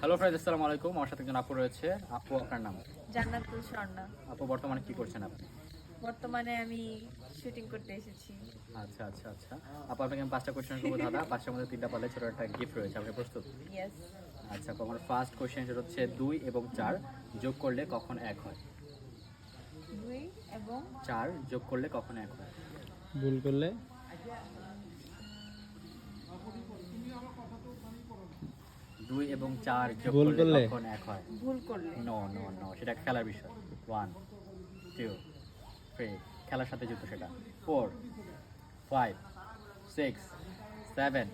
Hello friend আসসালামু আলাইকুম। আমার সাথে একজন আপু রয়েছে। আপু আপনার নাম? জান্নাতুল স্বর্ণা। আপু বর্তমানে কি করছেন আপনি? বর্তমানে আমি শুটিং করতে এসেছি। আচ্ছা আচ্ছা আচ্ছা। আপু আপনাকে আমি পাঁচটা কোয়েশ্চেন করব দাদা। পাঁচটার মধ্যে তিনটা পালে ছোট একটা গিফট রয়েছে আপনি প্রস্তুত? ইয়েস আচ্ছা আপু আমার ফার্স্ট কোয়েশ্চেন সেটা হচ্ছে দুই এবং চার যোগ করলে কখন এক হয়? দুই এবং চার যোগ করলে কখন এক হয়? ভুল করলে? দুই এবং চার যোগ ভুল করলে করলে? কখন এক হয় ভুল করলে নো নো নো সেটা একটা খেলার বিষয় ওয়ান টু থ্রি খেলার সাথে যুক্ত সেটা four five six seven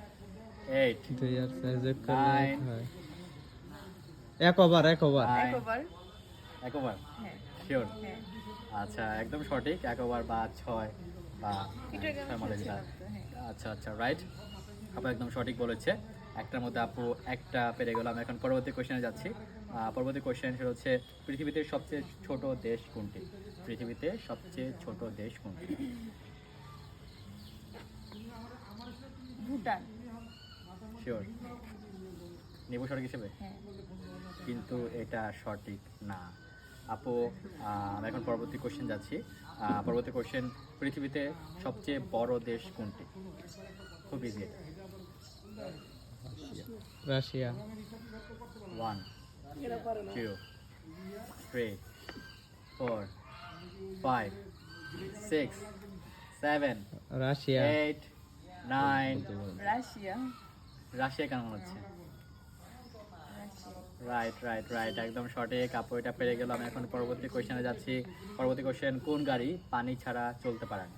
eight দুই আর চার যোগ করলে এক Nine. হয়। এক ওভার এক ওভার Nine. এক ওভার হ্যাঁ শিওর হ্যাঁ আচ্ছা একদম সঠিক এক ওভার বা ছয় বা ছয় যেটা। হ্যাঁ। আচ্ছা আচ্ছা রাইট আপু একদম সঠিক বলেছে একটার মধ্যে আপু একটা পেরে গেলাম এখন পরবর্তী কোশ্চেনে যাচ্ছি। পরবর্তী কোশ্চেন সেটা হচ্ছে পৃথিবীতে সবচেয়ে ছোট দেশ কোনটি? পৃথিবীতে সবচেয়ে ছোট দেশ কোনটি? ভুটান। শিওর নিবু সঠিক হিসেবে? হ্যাঁ। কিন্তু এটা সঠিক না। আপু আহ, আমি এখন পরবর্তী কোশ্চেন যাচ্ছি। পরবর্তী কোশ্চেন পৃথিবীতে সবচেয়ে বড় দেশ কোনটি? খুব ইজি এটা Russia. One two three four five six seven Russia. Eight nine Russia. Russia কেমন হচ্ছে? রাশিয়া রাইট রাইট রাইট একদম সঠিক। আপু এটা পেরে গেল। আমি এখন পরবর্তী কোশ্চেনে যাচ্ছি। পরবর্তী কোশ্চেন কোন গাড়ি পানি ছাড়া চলতে পারে না?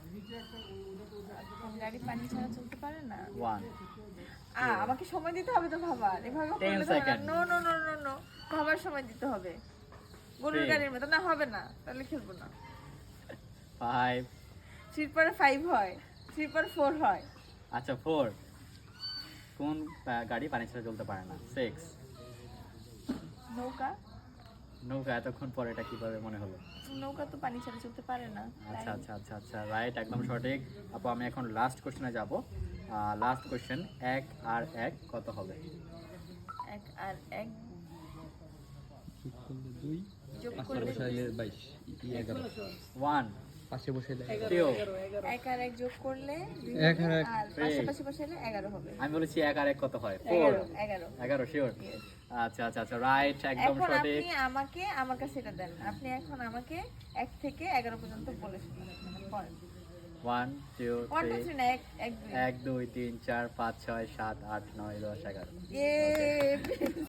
কোন গাড়ি পানি ছাড়া চলতে পারে না? ওয়ান আ আমাকে সময় দিতে হবে তো ভাবার এভাবে না. No no no no no ভাবার সময় দিতে হবে। গরুর গাড়ির মতো। না হবে না। তাহলে খেলব না। ফাইভ থ্রির পরে ফাইভ হয়। থ্রির পরে ফোর হয়। আচ্ছা ফোর কোন গাড়ি পানি ছাড়া চলতে পারে না? সিক্স নৌকা? নৌকা এতক্ষণ পরে এটা কীভাবে মনে হলো? নৌকা তো পানি ছাড়া চলতে পারে না আচ্ছা আচ্ছা আচ্ছা আচ্ছা রাইট একদম সঠিক। আপু আমি এখন লাস্ট কোশ্চেনে যাব। লাস্ট কোশ্চেন এক আর এক কত হবে? এক আর এক দুই ওয়ান পাশে টু এক আর এক যোগ করলে এক আর এক। আর পাশাপাশি এগারো হবে। আমি বলেছি এক আর এক কত হয়? ফোর এগারো। এগারো শিওর. আচ্ছা আচ্ছা আচ্ছা রাইট একদম সঠিক। আপনি আমাকে আমার কাছে এটা দেন। আপনি এখন আমাকে এক থেকে এগারো পর্যন্ত বলে শুনুন one two one two three three না এক এক দুই। এক দুই তিন চার পাঁচ